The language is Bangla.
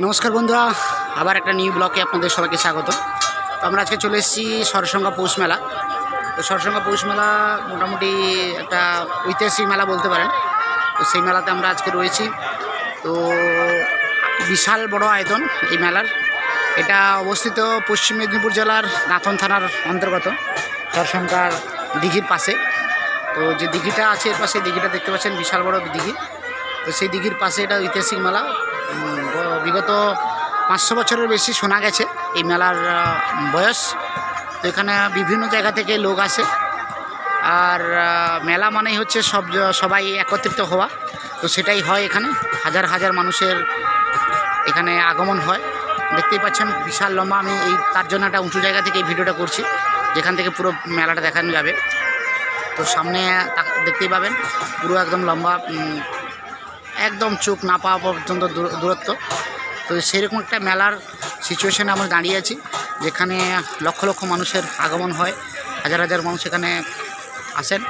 নমস্কার বন্ধুরা, আবার একটা নিউ ব্লকে আপনাদের সবাইকে স্বাগত। তো আমরা আজকে চলে এসেছি সরসঙ্গা পৌষ মেলা। তো সরসঙ্গা পৌষ মেলা মোটামুটি একটা ঐতিহাসিক মেলা বলতে পারেন। তো সেই মেলাতে আমরা আজকে রয়েছি। তো বিশাল বড় আয়তন এই মেলার। এটা অবস্থিত পশ্চিম মেদিনীপুর জেলার নাথন থানার অন্তর্গত সরসঙ্গার দিঘির পাশে। তো যে দিঘিটা আছে এর পাশে দিঘিটা দেখতে পাচ্ছেন, বিশাল বড় দিঘি। তো সেই দিঘির পাশে এটা ঐতিহাসিক মেলা। বিগত পাঁচশো বছরের বেশি শোনা গেছে। এই মেলার বয়স। তো এখানে বিভিন্ন জায়গা থেকে লোক আসে। আর মেলা মানেই হচ্ছে সব সবাই একত্রিত হওয়া। তো সেটাই হয় এখানে। হাজার হাজার মানুষের এখানে আগমন হয়। দেখতেই পাচ্ছেন, বিশাল লম্বা। আমি এই, তার জন্য একটা উঁচু জায়গা থেকে এই ভিডিওটা করছি। যেখান থেকে পুরো মেলাটা দেখানো যাবে। তো সামনে দেখতেই পাবেন। পুরো একদম লম্বা একদম চোখ না পাওয়া পর্যন্ত দূর- দূরত্ব। তো সেরকম একটা মেলার সিচুয়েশানে আমরা দাঁড়িয়ে আছি, যেখানে লক্ষ লক্ষ মানুষের আগমন হয়। হাজার হাজার মানুষ এখানে আসেন।